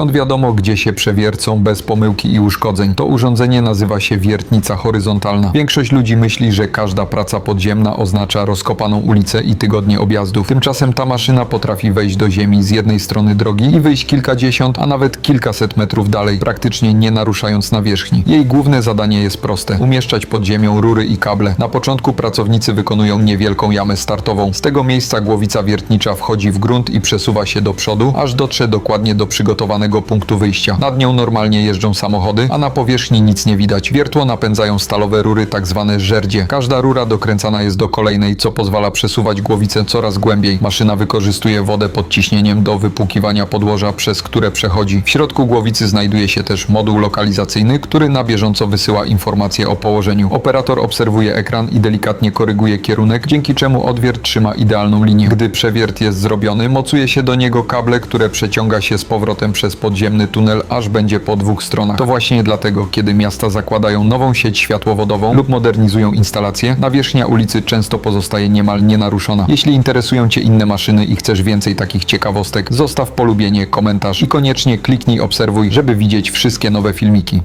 Skąd wiadomo, gdzie się przewiercą bez pomyłki i uszkodzeń? To urządzenie nazywa się wiertnica horyzontalna. Większość ludzi myśli, że każda praca podziemna oznacza rozkopaną ulicę i tygodnie objazdów. Tymczasem ta maszyna potrafi wejść do ziemi z jednej strony drogi i wyjść kilkadziesiąt, a nawet kilkaset metrów dalej, praktycznie nie naruszając nawierzchni. Jej główne zadanie jest proste: umieszczać pod ziemią rury i kable. Na początku pracownicy wykonują niewielką jamę startową. Z tego miejsca głowica wiertnicza wchodzi w grunt i przesuwa się do przodu, aż dotrze dokładnie do przygotowanego punktu wyjścia. Nad nią normalnie jeżdżą samochody, a na powierzchni nic nie widać. Wiertło napędzają stalowe rury, tak zwane żerdzie. Każda rura dokręcana jest do kolejnej, co pozwala przesuwać głowicę coraz głębiej. Maszyna wykorzystuje wodę pod ciśnieniem do wypłukiwania podłoża, przez które przechodzi. W środku głowicy znajduje się też moduł lokalizacyjny, który na bieżąco wysyła informacje o położeniu. Operator obserwuje ekran i delikatnie koryguje kierunek, dzięki czemu odwiert trzyma idealną linię. Gdy przewiert jest zrobiony, mocuje się do niego kable, które przeciąga się z powrotem przez podziemny tunel, aż będzie po dwóch stronach. To właśnie dlatego, kiedy miasta zakładają nową sieć światłowodową lub modernizują instalacje, nawierzchnia ulicy często pozostaje niemal nienaruszona. Jeśli interesują Cię inne maszyny i chcesz więcej takich ciekawostek, zostaw polubienie, komentarz i koniecznie kliknij obserwuj, żeby widzieć wszystkie nowe filmiki.